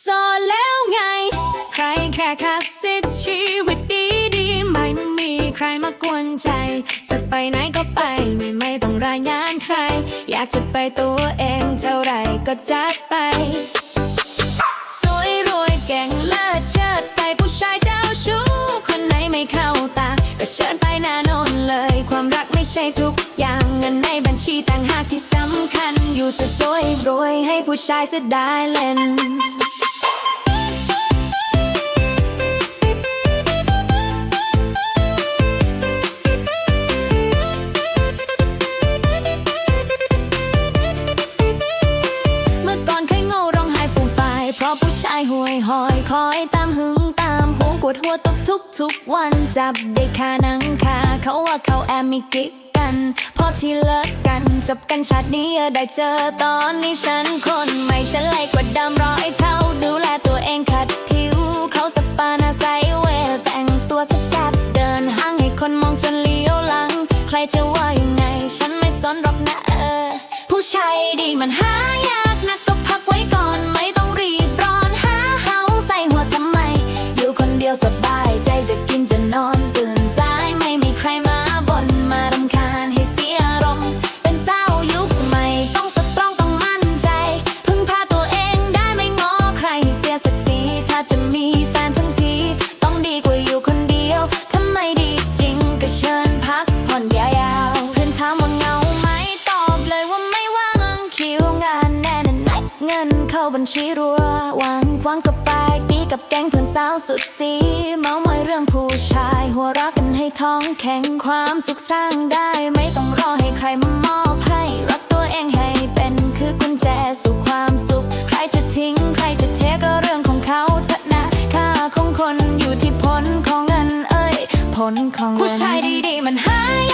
โซแล้วไง ใครแค่คาสิทธิ์ชีวิตดีดีไม่มีใครมากวนใจ จะไปไหนก็ไปไม่ไม่ต้องรายงานใคร อยากจะไปตัวเองเท่าไรก็จัดไป สวยรวยเก่งเลิศเชิดใส่ผู้ชายเจ้าชู้คนไหนไม่เข้าตา ก็เชิญไปนาโนนเลย ความรักไม่ใช่ทุกอย่างเงินในบัญชีต่างหากที่สำคัญ อยู่สสวยรวยให้ผู้ชายเสียดายเล่น ดหัวตบทุกทุกวันจับได้คาหนังคาเขาว่าเขาแอบมีกิ๊กกัน พอที่เลิกกันจบกันชาตินี้ได้เจอตอนนี้ฉันคนใหม่ฉันไล่กว่าดำร้อยเท่าดูแลตัวเองขัดผิว นเงินเข้าบัญชีรัววางควางกับไปตีกับแก๊งเพื่อนสาวสุดสีเมามอยเรื่องผู้ชาย หัวรักกันให้ท้องแข็งความสุขสร้างได้ ไม่ต้องรอให้ใครมามอบให้ รักตัวเองให้เป็นคือกุญแจสู่ความสุข ใครจะทิ้ง ใครจะเทก็เรื่องของเขาเถอะนะค่าของคนอยู่ที่ผลของเงินเอ้ยผลของเงินผู้ชายดีๆมันหาย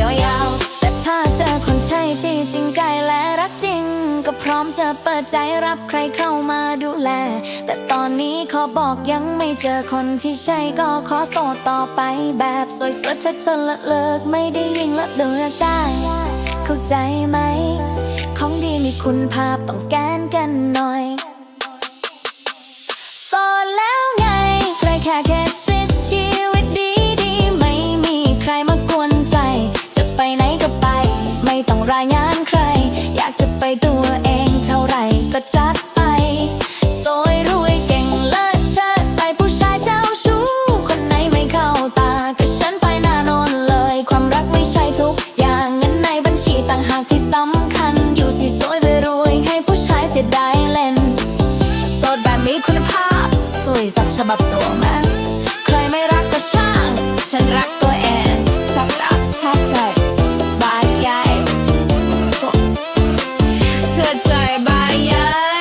ยาวๆ แต่ถ้าเจอคนใช่ที่จริงใจและรักจริง ก็พร้อมจะเปิดใจรับใครเข้ามาดูแล แต่ตอนนี้ขอบอกยังไม่เจอคนที่ใช่ก็ขอโสดต่อไปแบบสวยสดชัดเจนละเลิกไม่ได้ยิงและเลือกได้ เข้าใจไหม ของดีมีคุณภาพต้องสแกนกันหน่อย สำคัญอยู่สิสวยไปรวยให้ผู้ชายเสียดายเล่น โสดแบบมีคุณภาพ สวยสับฉบับตัวแม่ใครไม่รักก็ช่าง ฉันรักตัวเองชักรักชักใจบายใหญ่เชื่อใจบายใหญ่